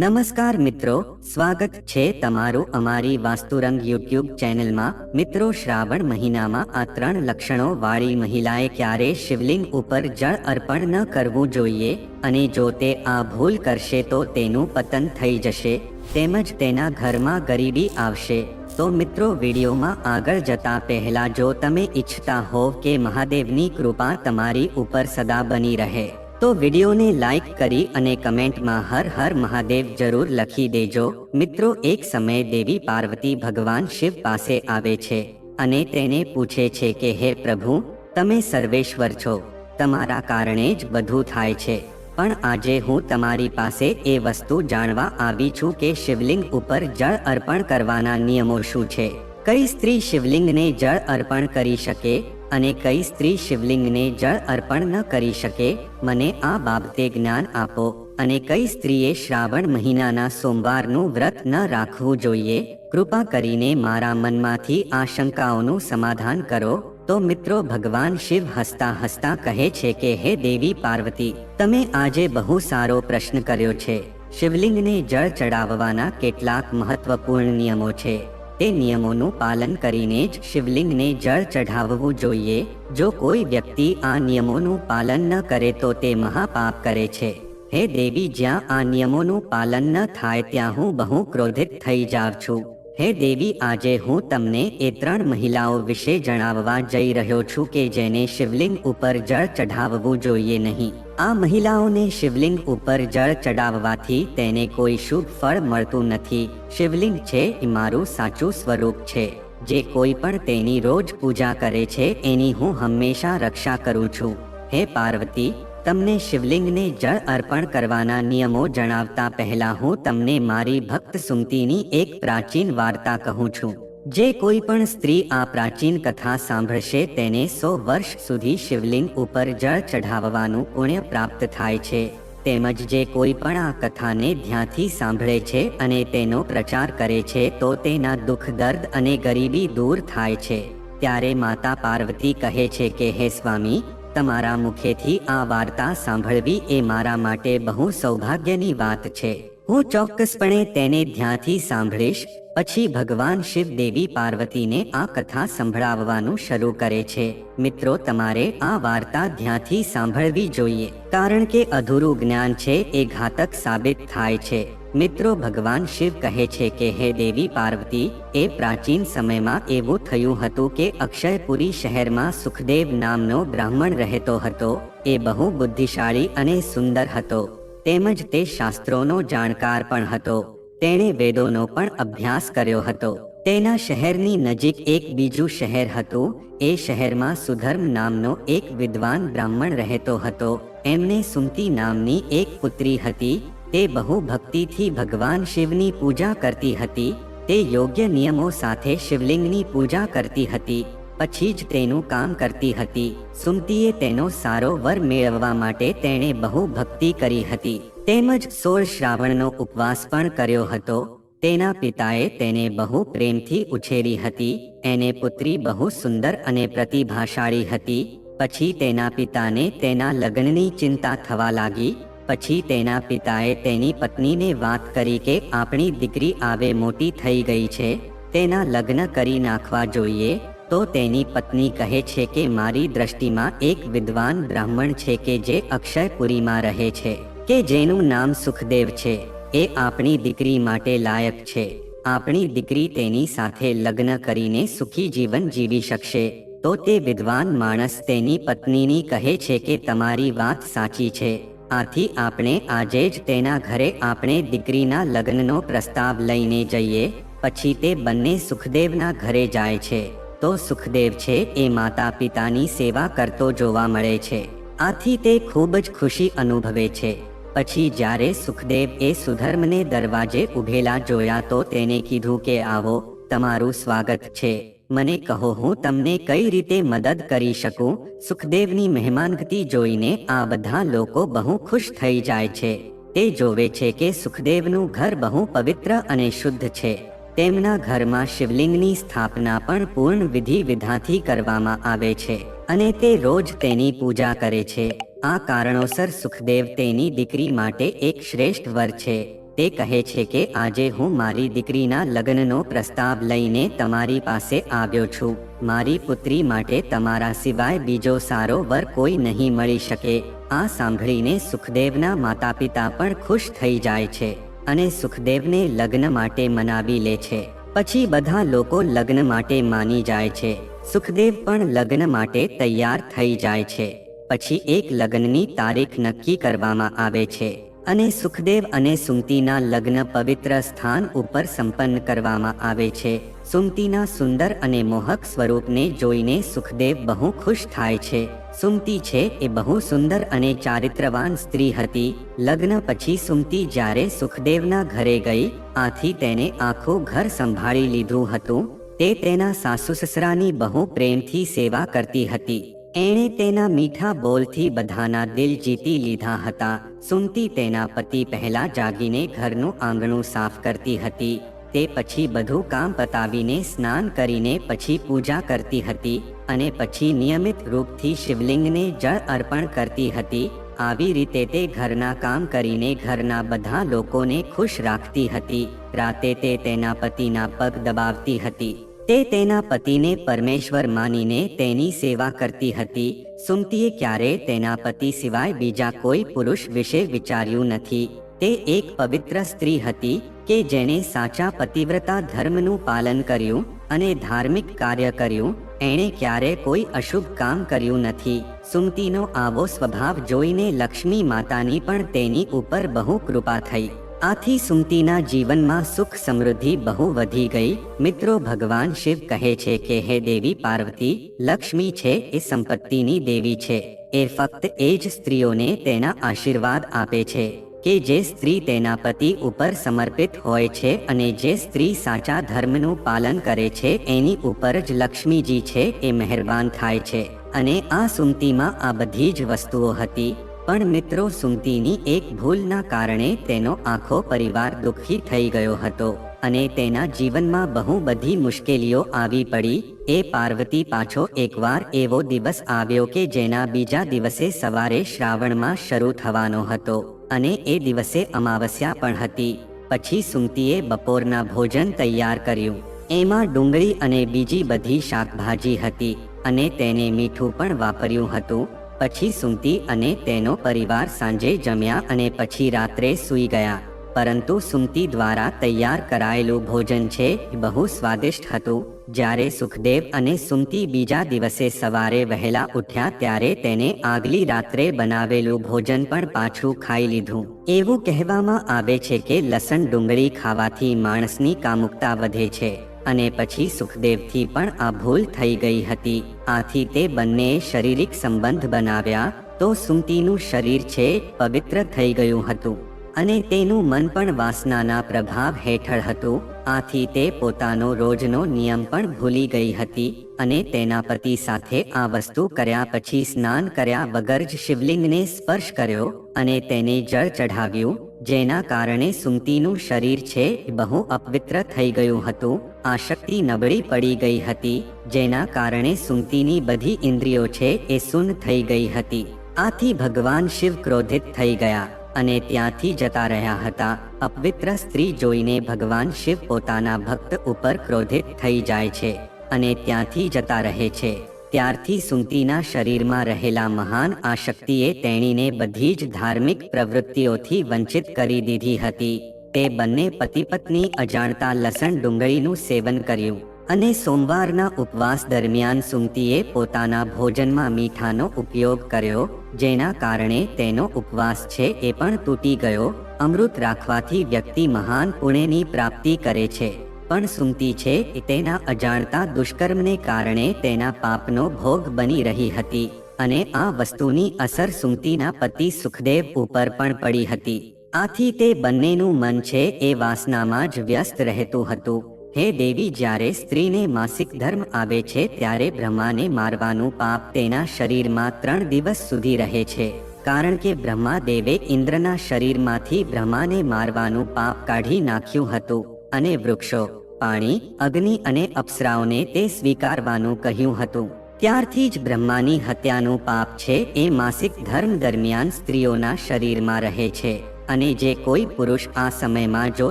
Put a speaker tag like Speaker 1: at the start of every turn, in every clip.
Speaker 1: નમસ્કાર મિત્રો, સ્વાગત છે તમારું અમારી વાસ્તુરંગ યુટ્યુબ ચેનલમાં. મિત્રો, શ્રાવણ મહિનામાં આ ત્રણ લક્ષણો વાળી મહિલાએ ક્યારે શિવલિંગ ઉપર જળ અર્પણ ન કરવું જોઈએ અને જો તે આ ભૂલ કરશે તો તેનું પતન થઈ જશે તેમજ તેના ઘરમાં ગરીબી આવશે. તો મિત્રો, વિડીયોમાં આગળ જતા પહેલા જો તમે ઈચ્છતા હોવ કે મહાદેવની કૃપા તમારી ઉપર સદા બની રહે. તો વિડીયોને લાઈક કરી અને કમેન્ટમાં હર હર મહાદેવ જરૂર લખી દેજો. મિત્રો, એક સમયે દેવી પાર્વતી ભગવાન શિવ પાસે આવે છે અને તેને પૂછે છે કે, હે પ્રભુ, તમે સર્વેશ્વર છો. તમારા કારણે જ બધું થાય છે. પણ આજે હું તમારી પાસે એ વસ્તુ જાણવા આવી છું કે શિવલિંગ ઉપર જળ અર્પણ કરવાના નિયમો શું છે? કઈ સ્ત્રી શિવલિંગને જળ અર્પણ કરી શકે? અને કઈ સ્ત્રી શિવલિંગને જળ અર્પણ ન કરી શકે? મને આ બાબતે જ્ઞાન આપો. અને કઈ સ્ત્રીએ શ્રાવણ મહિનાના સોમવારનું વ્રત ન રાખવું જોઈએ? કૃપા કરીને મારા મનમાંથી આ શંકાઓનું સમાધાન કરો. તો મિત્રો, ભગવાન શિવ હસતા હસતા કહે છે કે, હે દેવી પાર્વતી, તમે આજે બહુ સારો પ્રશ્ન કર્યો છે. શિવલિંગને જળ ચડાવવાના કેટલાક મહત્વપૂર્ણ નિયમો છે. તે નિયમોનું પાલન કરીને જ શિવલિંગને જળ ચઢાવવું જોઈએ. જો કોઈ વ્યક્તિ આ નિયમોનું પાલન ન કરે તો તે મહાપાપ કરે છે. હે દેવી, જ્યાં આ નિયમોનું પાલન ન થાય ત્યાં હું બહુ ક્રોધિત થઈ જાઉં છું. હે દેવી, આજે હું તમને એ ત્રણ મહિલાઓ વિશે જણાવવા જઈ રહ્યો છું કે જેને શિવલિંગ ઉપર જળ ચઢાવવું જોઈએ નહીં. આ મહિલાઓને શિવલિંગ ઉપર જળ ચડાવવાથી તેને કોઈ શુભ ફળ મળતું નથી. શિવલિંગ છે એ મારું સાચું સ્વરૂપ છે. જે કોઈ પણ તેની રોજ પૂજા કરે છે, એની હું હંમેશા રક્ષા કરું છું. હે પાર્વતી તમને શિવલિંગને જળ અર્પણ કરવાના નિયમો જણાવતા પહેલા હું તમને મારી ભક્ત સુમતીની એક પ્રાચીન વાર્તા કહું છું. જે કોઈ પણ સ્ત્રી આ પ્રાચીન કથા સાંભળશે તેને સો વર્ષ સુધી શિવલિંગ ઉપર જળ ચઢાવવાનું પુણ્ય પ્રાપ્ત થાય છે. તેમજ જે કોઈ પણ આ કથાને ધ્યાનથી સાંભળે છે અને તેનો પ્રચાર કરે છે તો તેના દુઃખ, દર્દ અને ગરીબી દૂર થાય છે. ત્યારે માતા પાર્વતી કહે છે કે, હે સ્વામી તમારા મુખેથી આ વાર્તા સાંભળવી એ મારા માટે બહુ સૌભાગ્યની વાત છે. હું ચોક્કસપણે તેને ધ્યાનથી સાંભળીશ. પછી ભગવાન શિવ દેવી પાર્વતીને આ કથા સંભળાવવાનું શરૂ કરે છે. મિત્રો, તમારે આ વાર્તા ધ્યાનથી સાંભળવી જોઈએ, કારણ કે અધૂરું જ્ઞાન છે એ ઘાતક સાબિત થાય છે. મિત્રો, ભગવાન શિવ કહે છે કે, હે દેવી પાર્વતી, એ પ્રાચીન સમયમાં એવું થયું હતું કે અક્ષયપુરી શહેરમાં સુખદેવ નામનો બ્રાહ્મણ રહેતો હતો. એ બહુ બુદ્ધિશાળી અને સુંદર હતો. તેમજ તે શાસ્ત્રોનો જાણકાર પણ હતો. તેણે વેદોનો પણ અભ્યાસ કર્યો હતો. તેના શહેરની નજીક એક બીજું શહેર હતું. એ શહેરમાં સુધર્મ નામનો એક વિદ્વાન બ્રાહ્મણ રહેતો હતો. એમને સુમતી નામની એક પુત્રી હતી. તે બહુ ભક્તિથી ભગવાન શિવની પૂજા કરતી હતી. તે યોગ્ય નિયમો સાથે શિવલિંગની પૂજા કરતી હતી. પછી જ તેનું કામ કરતી હતી. સુમતીએ તેનો સારો વર મેળવવા માટે તેણે બહુ ભક્તિ કરી હતી. તેમજ સોળ શ્રાવણનો ઉપવાસ પણ કર્યો હતો. તેના પિતાએ તેને બહુ પ્રેમથી ઉછેરી હતી, એને પુત્રી બહુ સુંદર અને પ્રતિભાશાળી હતી, પછી તેના પિતાને તેના લગ્નની ચિંતા થવા લાગી, પછી તેના પિતાએ તેની પત્નીને વાત કરી કે આપણી દીકરી આવે મોટી થઈ ગઈ છે, તેના લગ્ન કરી નાખવા જોઈએ, તો તેની પત્ની કહે છે કે મારી દ્રષ્ટિમાં એક વિદ્વાન બ્રાહ્મણ છે કે જે અક્ષયપુરીમાં રહે છે. કે જેનું નામ સુખદેવ છે, એ આપણી દીકરી માટે લાયક છે. આપણી દીકરી તેની સાથે લગ્ન કરીને સુખી જીવન જીવી શકશે. તો તે વિદ્વાન માણસ તેની પત્નીની કહે છે કે તમારી વાત સાચી છે. આથી આપણે આજે જ તેના ઘરે આપણે દીકરીના લગ્નનો પ્રસ્તાવ લઈને જઈએ, પછી તે બંને સુખદેવના ઘરે જાય છે. તો સુખદેવ છે એ માતા પિતાની સેવા કરતો જોવા મળે છે. આથી તે ખૂબ જ ખુશી અનુભવે છે. પછી જ્યારે સુખદેવ એ સુધર્મને દરવાજે ઉભેલા જોયા તો તેને કીધું કે આવો, તમારું સ્વાગત છે. મને કહો, હું તમને કઈ રીતે મદદ કરી શકું? સુખદેવની મહેમાનગતિ જોઈને આ બધા લોકો બહુ ખુશ થઈ જાય છે. તે જોવે છે કે સુખદેવનું ઘર બહુ પવિત્ર અને શુદ્ધ છે. તેમના ઘરમાં શિવલિંગની સ્થાપના પણ પૂર્ણ વિધિ વિધાથી કરવામાં આવે છે અને તે રોજ તેની પૂજા કરે છે. આ કારણોસર સુખદેવ તેની દીકરી માટે એક શ્રેષ્ઠ વર છે. તે કહે છે કે, આજે હું મારી દીકરીના લગ્નનો પ્રસ્તાવ લઈને તમારી પાસે આવ્યો છું. મારી પુત્રી માટે તમારા સિવાય બીજો સારો વર કોઈ નહીં મળી શકે. આ સાંભળીને સુખદેવના માતા પિતા પણ ખુશ થઈ જાય છે અને સુખદેવને લગ્ન માટે મનાવી લે છે. પછી બધા લોકો લગ્ન માટે માની જાય છે. સુખદેવ પણ લગ્ન માટે તૈયાર થઈ જાય છે. પછી એક લગ્નની તારીખ નક્કી કરવામાં આવે છે અને સુખદેવ અને સુમતીના લગ્ન પવિત્ર સ્થાન ઉપર સંપન્ન કરવામાં આવે છે. સુમતીના સુંદર અને મોહક સ્વરૂપને જોઈને સુખદેવ બહુ ખુશ થાય છે. સુમતી છે એ બહુ સુંદર અને ચારિત્રવાન સ્ત્રી હતી. લગ્ન પછી સુમતી જ્યારે સુખદેવના ઘરે ગઈ, આથી તેને આખું ઘર સંભાળી લીધું હતું. તે તેના સાસુ સસરાની બહુ પ્રેમથી સેવા કરતી હતી. એણે તેના મીઠા બોલથી બધાના દિલ જીતી લીધા હતા. સુમતી તેના પતિ પહેલા જાગીને ઘરનું આંગણું સાફ કરતી હતી. તે પછી બધું કામ પતાવીને સ્નાન કરીને પછી પૂજા કરતી હતી અને પછી નિયમિત રૂપથી શિવલિંગને જળ અર્પણ કરતી હતી. આવી રીતે તે ઘરના કામ કરીને ઘરના બધા લોકોને ખુશ રાખતી હતી. રાતે તે તેના પતિના પગ દબાવતી હતી. તે તેના પતિને પરમેશ્વર માનીને તેની સેવા કરતી હતી. સુમતીએ ક્યારે તેના પતિ સિવાય બીજા કોઈ પુરુષ વિશે વિચાર્યું નથી. તે એક પવિત્ર સ્ત્રી હતી કે જેણે સાચા પતિવ્રતા ધર્મનું પાલન કર્યું અને ધાર્મિક કાર્ય કર્યું. એણે ક્યારે કોઈ અશુભ કામ કર્યું નથી. સુમતીનો આવો સ્વભાવ જોઈને લક્ષ્મી માતાની પણ તેની ઉપર બહુ કૃપા થઈ. આથી સુમતીના જીવનમાં સુખ સમૃદ્ધિ બહુ વધી ગઈ. મિત્રો, ભગવાન શિવ કહે છે કે, હે દેવી પાર્વતી, લક્ષ્મી છે, એ સંપત્તિની દેવી છે. એ ફક્ત એ જ સ્ત્રીઓને તેના આશીર્વાદ આપે છે કે જે સ્ત્રી તેના પતિ ઉપર સમર્પિત હોય છે અને જે સ્ત્રી સાચા ધર્મનું પાલન કરે છે, એની ઉપર જ લક્ષ્મીજી છે, એ મહેરબાન થાય છે. અને આ સુમતીમાં આ બધી જ વસ્તુઓ હતી. પણ મિત્રો સુમતીની એક ભૂલના કારણે તેનો આખો પરિવાર દુઃખી થઈ ગયો હતો અને તેના જીવનમાં બહુ બધી મુશ્કેલીઓ આવી પડી. એ પાર્વતી પાછો એકવાર એવો દિવસ આવ્યો કે જેના બીજા દિવસે સવારે શ્રાવણમાં શરૂ થવાનો હતો અને એ દિવસે અમાવસ્યા પણ હતી. પછી સુમતીએ બપોરના ભોજન તૈયાર કર્યું. એમાં ડુંગળી અને બીજી બધી શાકભાજી હતી અને તેને મીઠું પણ વાપર્યું હતું. પછી સુમતી અને તેનો પરિવાર સાંજે જમ્યા અને પછી રાત્રે સૂઈ ગયા. પરંતુ સુમતી દ્વારા તૈયાર કરાયેલું ભોજન છે બહુ સ્વાદિષ્ટ હતું. જ્યારે સુખદેવ અને સુમતી બીજા દિવસે સવારે વહેલા ઉઠ્યા ત્યારે તેને આગલી રાત્રે બનાવેલું ભોજન પણ પાછું ખાઈ લીધું. એવું કહેવામાં આવે છે કે લસણ ડુંગળી ખાવાથી માણસની કામુકતા વધે છે. અને પછી સુખદેવથી પણ આ ભૂલ થઈ ગઈ હતી. આથી તે બંનેએ શારીરિક સંબંધ બનાવ્યા તો સુમતીનું શરીર છે, પવિત્ર થઈ ગયું હતું. અને તેનું મન પણ વાસનાના પ્રભાવ હેઠળ હતું. આથી તે પોતાનો રોજનો નિયમ પણ ભૂલી ગઈ હતી અને તેના પતિ સાથે આ વસ્તુ કર્યા પછી સ્નાન કર્યા વગર જ શિવલિંગને સ્પર્શ કર્યો અને તેને જળ ચઢાવ્યું. જેના કારણે સુમતીનું શરીર છે બહુ અપવિત્ર થઈ ગયું હતું. આ શક્તિ નબળી પડી ગઈ હતી, જેના કારણે સુમતીની બધી ઇન્દ્રિયો છે એ સુન થઈ ગઈ હતી. આથી ભગવાન શિવ ક્રોધિત થઈ ગયા અને ત્યાંથી જતા રહ્યા હતા. અપવિત્ર સ્ત્રી જોઈને ભગવાન શિવ પોતાના ભક્ત ઉપર ક્રોધિત થઈ જાય છે અને ત્યાંથી જતા રહે છે. ત્યારથી સુંતીના શરીરમાં રહેલા મહાન આ શક્તિએ તેણીને બધી જ ધાર્મિક પ્રવૃત્તિઓથી વંચિત કરી દીધી હતી. તે બંને પતિ પત્ની અજાણતા લસણ ડુંગળીનું સેવન કર્યું અને સોમવારના ઉપવાસ દરમિયાન સુમતીએ પોતાના ભોજનમાં મીઠાનો ઉપયોગ કર્યો, જેના કારણે તેનો ઉપવાસ છે એ પણ તૂટી ગયો. અમૃત રાખવાથી વ્યક્તિ મહાન પુણ્યની પ્રાપ્તિ કરે છે. પણ સુમતી છે તેના અજાણતા દુષ્કર્મને કારણે તેના પાપનો ભોગ બની રહી હતી અને આ વસ્તુની અસર સુમતીના પતિ સુખદેવ ઉપર પણ પડી હતી. આથી તે બંનેનું મન છે એ વાસનામાં જ વ્યસ્ત રહેતું હતું. હે દેવી, જ્યારે સ્ત્રીને માસિક ધર્મ આવે છે, ત્યારે બ્રહ્માને મારવાનું પાપ તેના શરીરમાં ત્રણ દિવસ સુધી રહે છે. કારણ કે બ્રહ્મા દેવે ઇન્દ્રના શરીરમાંથી બ્રહ્માને મારવાનું પાપ કાઢી નાખ્યું હતું. અને વૃક્ષો, પાણી, અગ્નિ અને અપ્સરાઓને તે સ્વીકારવાનું કહ્યું હતું. ત્યારથી જ બ્રહ્માની હત્યાનું પાપ છે એ માસિક ધર્મ દરમિયાન સ્ત્રીઓના શરીરમાં રહે છે અને જે કોઈ પુરુષ આ સમયમાં જો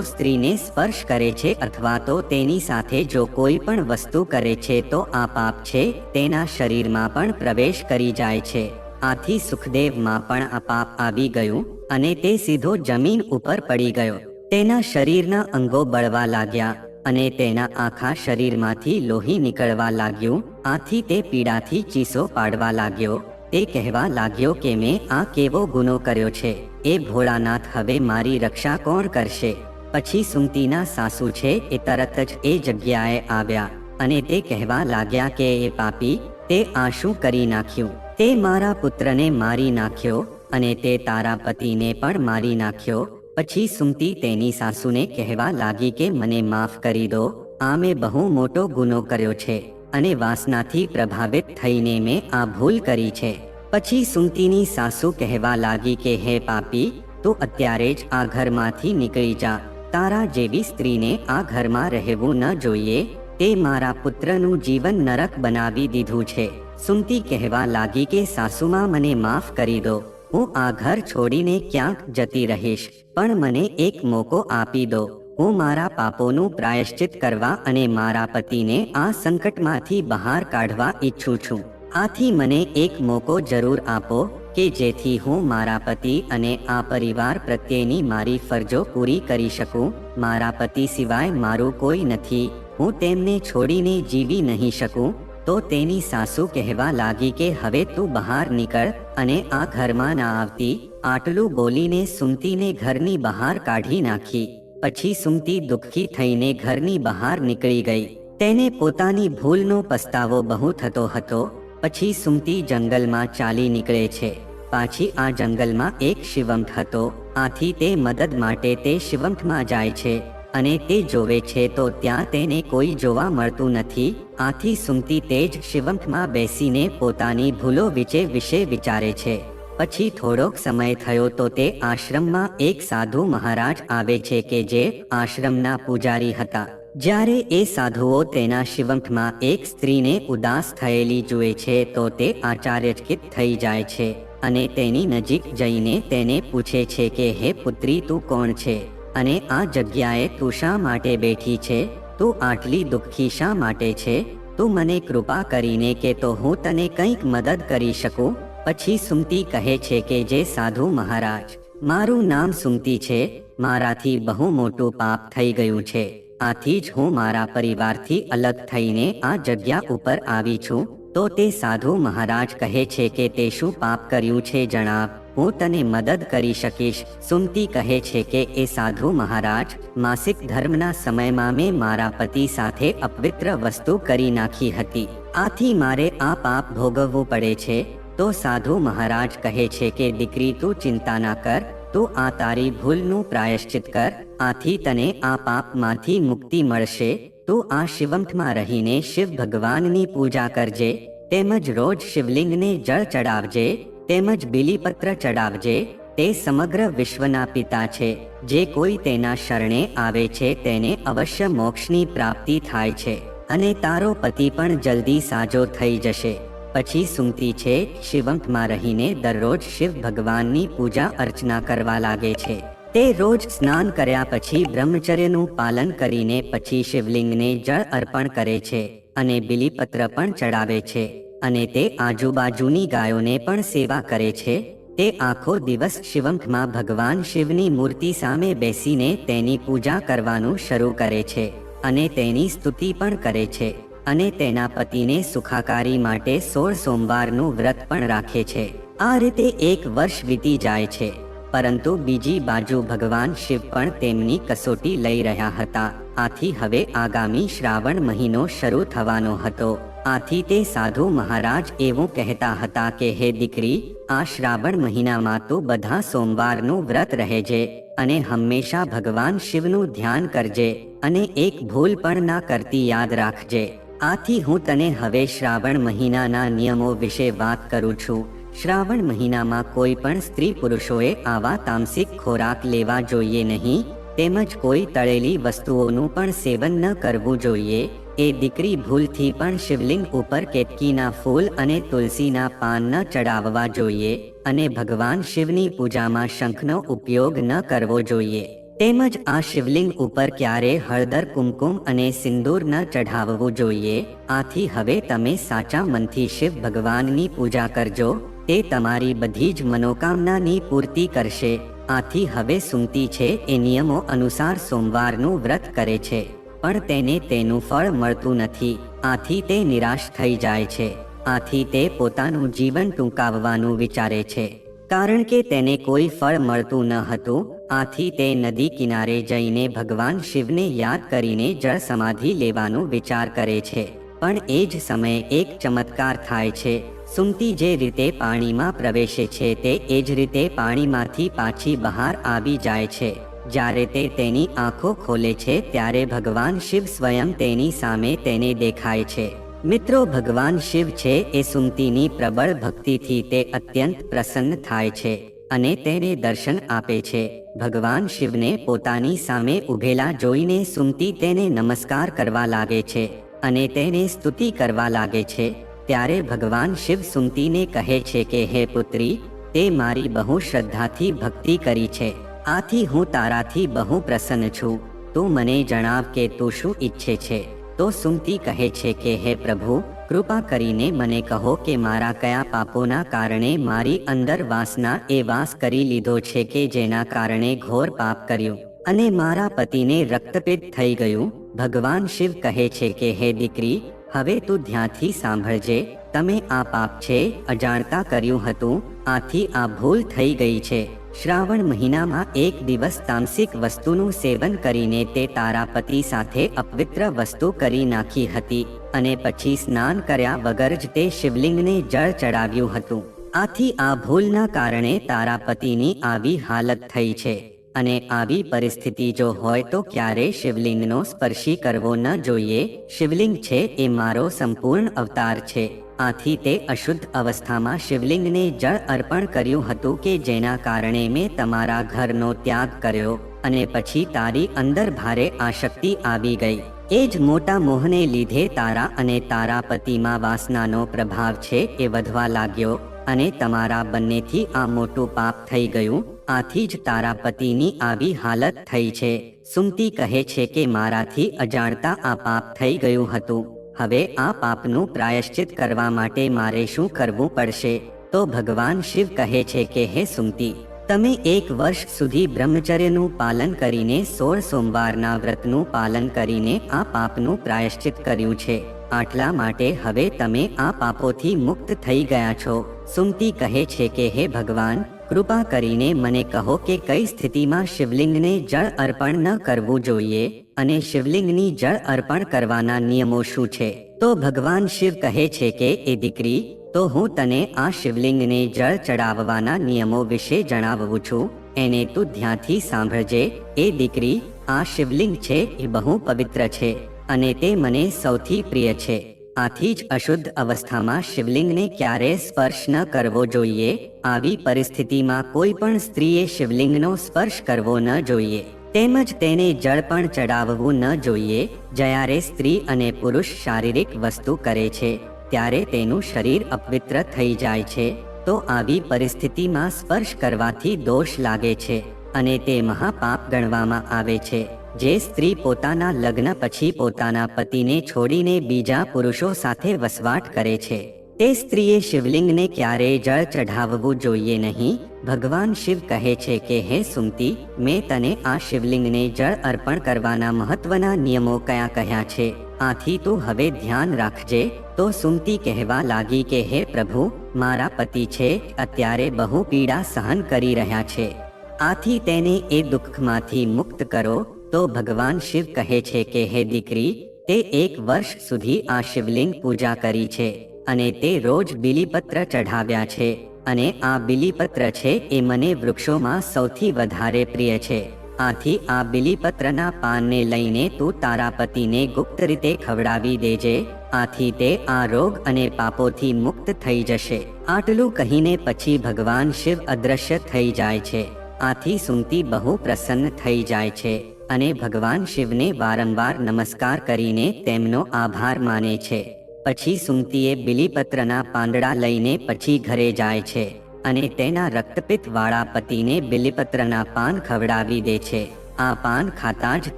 Speaker 1: સ્ત્રીને સ્પર્શ કરે છે અથવા તો તેની સાથે જો કોઈ પણ વસ્તુ કરે છે તો આ પાપ છે, તેના શરીરમાં પણ પ્રવેશ કરી જાય છે. આથી સુખદેવમાં પણ આ પાપ આવી ગયું અને તે સીધો જમીન ઉપર પડી ગયો. તેના શરીરના અંગો બળવા લાગ્યા અને તેના આખા શરીરમાંથી લોહી નીકળવા લાગ્યું. આથી તે પીડાથી ચીસો પાડવા લાગ્યો. તે કહેવા લાગ્યો કે મેં આ કેવો ગુનો કર્યો છે? એ ભોળાનાથ, હવે મારી રક્ષા કોણ કરશે? પછી સુમતીના સાસુ છે એ તરત જ એ જગ્યાએ આવ્યા અને તે કહેવા લાગ્યા કે, એ પાપી, તે આ શું કરી નાખ્યું. તે મારા પુત્રને મારી નાખ્યો અને તે તારા પતિને પણ મારી નાખ્યો. પછી સુમતી તેની સાસુને કહેવા લાગી કે, મને માફ કરી દો. આ મેં બહુ મોટો ગુનો કર્યો છે અને વાસનાથી પ્રભાવિત થઈને મેં આ ભૂલ કરી છે. પછી સુમતીની સાસુ કહેવા લાગી કે, હે પાપી, તું અત્યારે જ આ ઘરમાંથી નીકળી જા. તારા જેવી સ્ત્રીને આ ઘરમાં રહેવું ન જોઈએ. તે મારા પુત્રનું જીવન નરક બનાવી દીધું છે. સુમતી કહેવા લાગી કે, સાસુમાં મને માફ કરી દો. હું આ ઘર છોડીને ક્યાંક જતી રહીશ, પણ મને એક મોકો આપી દો. હું મારા પાપોનું પ્રાયશ્ચિત કરવા અને મારા પતિને આ સંકટમાંથી બહાર કાઢવા ઈચ્છું છું. આથી મને એક મોકો જરૂર આપો કે જેથી હું મારા પતિ અને આ પરિવાર પ્રત્યેની મારી ફરજો પૂરી કરી શકું. મારા પતિ સિવાય મારું કોઈ નથી. હું તેમને છોડીને જીવી નહીં શકું. તો તેની સાસુ કહેવા લાગી કે, હવે તું બહાર નીકળ અને આ ઘરમાં ના આવતી. આટલું બોલીને સુમતીને ઘરની બહાર કાઢી નાખી. પછી સુમતી દુઃખી થઈને ઘરની બહાર નીકળી ગઈ. તેને પોતાની ભૂલનો પસ્તાવો બહુ થતો હતો. પછી સુમતી જંગલમાં ચાલી નીકળે છે. પાછી આ જંગલમાં એક શિવંઠ હતો. આથી તે મદદ માટે તે શિવંઠમાં જાય છે. અને તે જોવે છે તો ત્યાં તેને કોઈ જોવા મળતું નથી. આથી સુમતી તેજ શિવંખમાં બેસીને પોતાની ભૂલો વિશે વિશે વિચારે છે. પછી થોડોક સમય થયો તો તે આશ્રમમાં એક સાધુ મહારાજ આવે છે કે જે આશ્રમના પૂજારી હતા. જ્યારે એ સાધુઓ તેના શિવંખમાં એક સ્ત્રીને ઉદાસ થયેલી જુએ છે તો તે આચાર્યચકિત થઈ જાય છે અને તેની નજીક જઈને તેને પૂછે છે કે, હે પુત્રી, તું કોણ છે? અને આ જગ્યાએ તું શા માટે બેઠી છે? તું આટલી દુઃખી શા માટે છે? તું મને કૃપા કરીને કે તો હું તને કંઈક મદદ કરી શકું? પછી સુમતી કહે છે કે જે સાધુ મહારાજ, મારું નામ સુમતી છે. મારાથી બહુ મોટું પાપ થઈ ગયું છે. આથી જ હું મારા પરિવારથી અલગ થઈને આ જગ્યા ઉપર આવી છું. તો તે સાધુ મહારાજ કહે છે કે તે શું પાપ કર્યું છે જણાવ. હું તને મદદ કરી શકીશ. સુમતી કહે છે કે, એ સાધુ મહારાજ, માસિક ધર્મના સમયમાં મેં મારા પતિ સાથે અપવિત્ર વસ્તુ કરી નાખી હતી. આથી મારે આ પાપ ભોગવવું પડે છે. તો સાધુ મહારાજ કહે છે કે, દીકરી, તું ચિંતા ના કર. તું આ તારી ભૂલનું પ્રાયશ્ચિત કર. આથી તને આ પાપમાંથી મુક્તિ મળશે. તું આ શિવંઠમાં રહીને શિવ ભગવાનની પૂજા કરજે. તેમજ રોજ શિવલિંગને જળ ચડાવજે. તેમજ બિલીપત્ર ચડાવજે, તે સમગ્ર વિશ્વના પિતા છે. જે કોઈ તેના શરણે આવે છે, તેને અવશ્ય મોક્ષની પ્રાપ્તિ થાય છે. અને તારો પતિ પણ જલ્દી સાજો થઈ જશે. પછી સુમતી છે, શિવંતમાં રહીને દરરોજ શિવ ભગવાનની પૂજા અર્ચના કરવા લાગે છે. તે રોજ સ્નાન કર્યા પછી બ્રહ્મચર્યનું પાલન કરીને પછી શિવલિંગને જળ અર્પણ કરે છે અને બિલીપત્ર પણ ચડાવે છે. અને તે આજુબાજુની ગાયોને પણ સેવા કરે છે. તે આખો દિવસ શિવંકમાં ભગવાન શિવની મૂર્તિ સામે બેસીને તેની પૂજા કરવાનું શરૂ કરે છે અને તેની સ્તુતિ પણ કરે છે અને તેના પતિને સુખાકારી માટે સોળ સોમવારનું વ્રત પણ રાખે છે. આ રીતે એક વર્ષ વીતી જાય છે, પરંતુ બીજી બાજુ ભગવાન શિવ પણ તેમની કસોટી લઈ રહ્યા હતા. આથી હવે આગામી શ્રાવણ મહિનો શરૂ થવાનો હતો. આથી તે સાધુ મહારાજ એવું કહેતા હતા કે, હે દીકરી, આ શ્રાવણ મહિનામાં તો બધા સોમવારનું વ્રત રહેજે અને હંમેશા ભગવાન શિવનું ધ્યાન કરજે અને એક ભૂલ પણ ના કરતી યાદ રાખજે. આથી હું તને હવે શ્રાવણ મહિનાના નિયમો વિશે વાત કરું છું. શ્રાવણ મહિનામાં કોઈ પણ સ્ત્રી પુરુષોએ આવા તામસિક ખોરાક લેવા જોઈએ નહીં. તેમજ કોઈ તળેલી વસ્તુઓનું પણ સેવન ન કરવું જોઈએ. એ દીકરી ભૂલથી પણ શિવલિંગ ઉપર કેતકીના ફૂલ અને તુલસીના પાન ન ચડાવવા જોઈએ અને ભગવાન શિવની પૂજામાં શંખનો ઉપયોગ ન કરવો જોઈએ. તેમજ આ શિવલિંગ ઉપર ક્યારે હળદર, કુમકુમ અને સિંદૂર ન ચઢાવવું જોઈએ. આથી હવે તમે સાચા મનથી શિવ ભગવાનની પૂજા કરજો. તે તમારી બધી જ મનોકામનાની પૂર્તિ કરશે. આથી હવે સુમતી છે એ નિયમો અનુસાર સોમવારનું વ્રત કરે છે. પણ તેને તેનું ફળ મળતું નથી. આથી તે નિરાશ થઈ જાય છે. આથી તે પોતાનું જીવન ટૂંકાવવાનું વિચારે છે. કારણ કે તેને કોઈ ફળ મળતું ન હતું, આથી તે નદી કિનારે જઈને ભગવાન શિવને યાદ કરીને જળ સમાધિ લેવાનો વિચાર કરે છે. પણ એ જ સમયે એક ચમત્કાર થાય છે. સુમતી જે રીતે પાણીમાં પ્રવેશે છે તે એ જ રીતે પાણીમાંથી પાછી બહાર આવી જાય છે. જ્યારે તે તેની આંખો ખોલે છે ત્યારે ભગવાન શિવ સ્વયં તેની સામે તેને દેખાય છે. મિત્રો, ભગવાન શિવ છે એ સુમતીની પ્રબળ ભક્તિથી તે અત્યંત પ્રસન્ન થાય છે અને તેને દર્શન આપે છે. ભગવાન શિવને પોતાની સામે ઉભેલા જોઈને સુમતી તેને નમસ્કાર કરવા લાગે છે અને તેને સ્તુતિ કરવા લાગે છે. ત્યારે ભગવાન શિવ સુમતીને કહે છે કે, હે પુત્રી, તે મારી બહુ શ્રદ્ધાથી ભક્તિ કરી છે. આથી હું તારાથી બહુ પ્રસન્ન છું. તું મને જણાવ કે તું શું ઈચ્છે છે. તો સુમતી કહે છે કે, હે પ્રભુ, કૃપા કરીને મને કહો કે મારા કયા પાપોના કારણે મારી અંદર વાસના એ વાસ કરી લીધો છે કે જેના કારણે ઘોર પાપ કર્યું અને મારા પતિને રક્તપિત થઈ ગયું? ભગવાન શિવ કહે છે કે, હે દીકરી હવે તું ધ્યાનથી સાંભળજે. તમે આ પાપ છે, અજાણતા કર્યું હતું, આથી આ ભૂલ થઈ ગઈ છે. શ્રાવણ મહિનામાં એક દિવસ તામસિક વસ્તુનું સેવન કરીને તે તારા પતિ સાથે અપવિત્ર વસ્તુ કરી નાખી હતી અને પછી સ્નાન કર્યા વગર જ તે શિવલિંગને જળ ચડાવ્યું હતું. આથી આ ભૂલના કારણે તારા પતિની આવી હાલત થઈ છે. અને આવી પરિસ્થિતિ જો હોય તો ક્યારે શિવલિંગનો સ્પર્શી કરવો ન જોઈએ? શિવલિંગ છે એ મારો સંપૂર્ણ અવતાર છે. આથી તે અશુદ્ધ અવસ્થામાં શિવલિંગને જળ અર્પણ કર્યું હતું કે જેના કારણે મેં તમારા ઘરનો ત્યાગ કર્યો અને પછી તારી અંદર ભારે આશક્તિ આવી ગઈ. એ જ મોટા મોહને લીધે તારા અને તારા પતિમાં વાસનાનો પ્રભાવ છે એ વધવા લાગ્યો. અને તમારા બંનેથી આ મોટું પાપ થઈ ગયું. આથી જ તારા પતિની આવી હાલત થઈ છે. સુમતી કહે છે કે મારાથી અજાણતા આ પાપ થઈ ગયું હતું. હવે આ પાપનું પ્રાયશ્ચિત કરવા માટે મારે શું કરવું પડશે? તો ભગવાન શિવ કહે છે કે, હે સુમતી, તમે એક વર્ષ સુધી બ્રહ્મચર્યનું પાલન કરીને સોળ સોમવારના વ્રતનું પાલન કરીને આ પાપનું પ્રાયશ્ચિત કર્યું છે. આટલા માટે હવે તમે આ પાપોથી મુક્ત થઈ ગયા છો. સુમતી કહે છે કે, હે ભગવાન, કૃપા કરીને મને કહો કે કઈ સ્થિતિમાં શિવલિંગને જળ અર્પણ ન કરવું જોઈએ અને શિવલિંગની જળ અર્પણ કરવાના નિયમો શું છે? તો ભગવાન શિવ કહે છે કે, એ દીકરી, તો હું તને આ શિવલિંગને જળ ચડાવવાના નિયમો વિશે જણાવું છું. એને તું ધ્યાનથી સાંભળજે. એ દીકરી, આ શિવલિંગ છે, એ બહુ પવિત્ર છે. અને તે મને સૌથી પ્રિય છે. આથી જ અશુદ્ધ અવસ્થામાં શિવલિંગને ક્યારે સ્પર્શ ન કરવો જોઈએ? આવી પરિસ્થિતિમાં કોઈ પણ સ્ત્રીએ શિવલિંગનો સ્પર્શ કરવો ન જોઈએ. તેમજ તેને જળ પણ ચડાવવું ન જોઈએ. જ્યારે સ્ત્રી અને પુરુષ શારીરિક વસ્તુ કરે છે, ત્યારે તેનું શરીર અપવિત્ર થઈ જાય છે. તો આવી પરિસ્થિતિમાં સ્પર્શ કરવાથી દોષ લાગે છે અને તે મહાપાપ ગણવામાં આવે છે. જે સ્ત્રી પોતાના લગ્ન પછી પોતાના પતિને છોડીને બીજા પુરુષો સાથે વસવાટ કરે છે. તે સ્ત્રીએ શિવલિંગને ક્યારેય જળ ચઢાવવું જોઈએ નહીં. ભગવાન શિવ કહે છે કે, હે સુમતી, મેં તને આ શિવલિંગને જળ અર્પણ કરવાના મહત્વના નિયમો કયા કહ્યા છે? આથી તું હવે ધ્યાન રાખજે. તો સુમતી કહેવા લાગી કે, હે પ્રભુ, મારા પતિ છે, અત્યારે બહુ પીડા સહન કરી રહ્યા છે. આથી તેને એ દુઃખમાંથી મુક્ત કરો તો ભગવાન શિવ કહે છે કે, હે દીકરી, તે એક વર્ષ સુધી આ શિવલિંગ પૂજા કરી છે અને તે રોજ બિલીપત્ર ચઢાવ્યા છે અને આ બિલીપત્ર છે એ મને વૃક્ષોમાં સૌથી વધારે પ્રિય છે. આથી આ બિલીપત્રના પાનને લઈને તું તારા પતિને ગુપ્ત રીતે ખવડાવી દેજે. આથી તે આ રોગ અને પાપોથી મુક્ત થઈ જશે. આટલું કહીને પછી ભગવાન શિવ અદ્રશ્ય થઈ જાય છે. આથી સુનતી બહુ પ્રસન્ન થઈ જાય છે. અને ભગવાન શિવને વારંવાર નમસ્કાર કરીને તેમનો આભાર માને છે. પછી સુમતીએ બિલીપત્રના પાંદડા લઈને પછી ઘરે જાય છે અને તેના રક્તપિત્તવાળા પતિને બિલીપત્રના પાન ખવડાવી દે છે. આ પાન ખાતા જ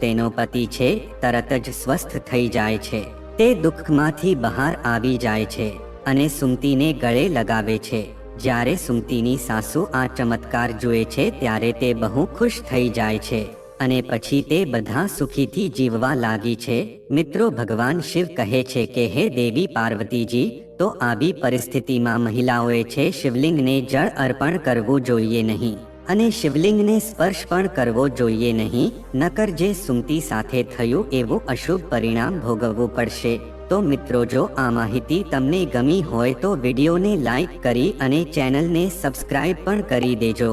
Speaker 1: તેનો પતિ છે, તરત જ સ્વસ્થ થઈ જાય છે. તે દુઃખમાંથી બહાર આવી જાય છે અને સુમતીને ગળે લગાવે છે. જ્યારે સુમતીની સાસુ આ ચમત્કાર જુએ છે, ત્યારે તે બહુ ખુશ થઈ જાય છે. અને પછી તે બધા સુખીથી જીવવા લાગી છે. મિત્રો, ભગવાન શિવ કહે છે કે, હે દેવી પાર્વતીજી, તો આવી પરિસ્થિતિમાં મહિલાઓએ છે શિવલિંગને જળ અર્પણ કરવું જોઈએ નહીં અને શિવલિંગને સ્પર્શ પણ કરવો જોઈએ નહીં, નકર જે સુમતી સાથે થયું એવું અશુભ પરિણામ ભોગવવું પડશે. તો મિત્રો, જો આ માહિતી તમને ગમી હોય તો વિડીયોને લાઈક કરી અને ચેનલને સબસ્ક્રાઈબ પણ કરી દેજો.